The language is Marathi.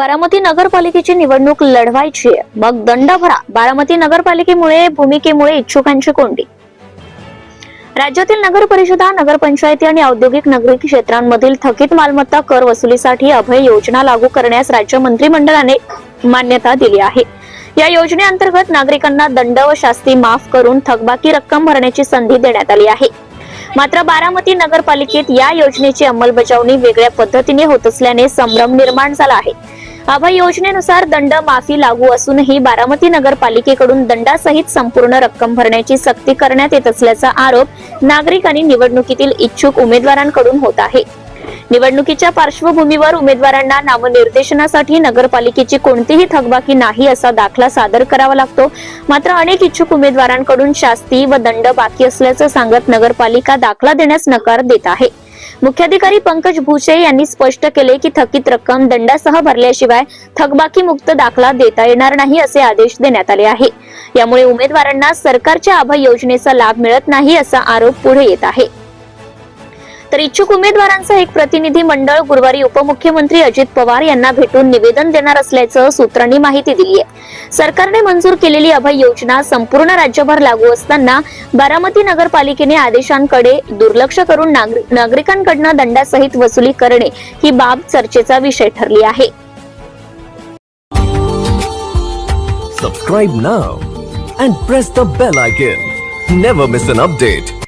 बारामती नगरपालिकेची निवडणूक लढवायची आहे. मग दंड भरा बारामती नगरपालिकेमुळे भूमिकेमुळे इच्छुकांची कोंडी. राज्यातील नगर परिषदा नगरपंचायती आणि औद्योगिक नगरी क्षेत्रांमधील थकीत मालमत्ता कर वसुलीसाठी अभय योजना लागू करण्यास राज्य मंत्रिमंडळाने मान्यता दिली आहे. या योजनेअंतर्गत नागरिकांना दंड व शास्ती माफ करून थकबाकी रक्कम भरण्याची संधी देण्यात आली आहे. मात्र बारामती नगरपालिकेत या योजनेची अंमलबजावणी वेगळ्या पद्धतीने होत असल्याने संभ्रम निर्माण झाला आहे. अभय योजनेनुसार दंड माफी लागू असूनही बारामती नगरपालिकेकडून दंडासहित संपूर्ण रक्कम भरण्याची सक्ती करण्यात येत असल्याचा आरोप नागरिक आणि निवडणुकीतील इच्छुक उमेदवारांकडून होत आहे. निवडणुकीच्या पार्श्वभूमीवर उमेदवारांना नामनिर्देशनासाठी नगरपालिकेची कोणतीही थकबाकी नाही असा दाखला सादर करावा लागतो. मात्र अनेक इच्छुक उमेदवारांकडून शास्ती व दंड बाकी असल्याचं सांगत नगरपालिका दाखला देण्यास नकार देत आहे. मुख्याधिकारी पंकज भुसे यांनी स्पष्ट केले की थकीत रक्कम दंडासह भरल्याशिवाय थकबाकी मुक्त दाखला देता येणार नाही असे आदेश देण्यात आले आहे. यामुळे उमेदवारांना सरकारच्या अभय योजनेचा लाभ मिळत नाही असा आरोप पुढे येत आहे. तर इच्छुक उमेदवारांचं एक प्रतिनिधी मंडळ गुरुवारी उपमुख्यमंत्री अजित पवार यांना भेटून निवेदन देणार असल्याचं सूत्रांनी माहिती दिली आहे सरकारने मंजूर केलेली अभय योजना संपूर्ण राज्यभर लागू असताना बारामती नगरपालिकेने आदेशांकडे दुर्लक्ष करून नागरिकांकडनं दंडासहित वसुली करणे ही बाब चर्चेचा विषय ठरली आहे Subscribe now and press the bell icon. Never miss an update.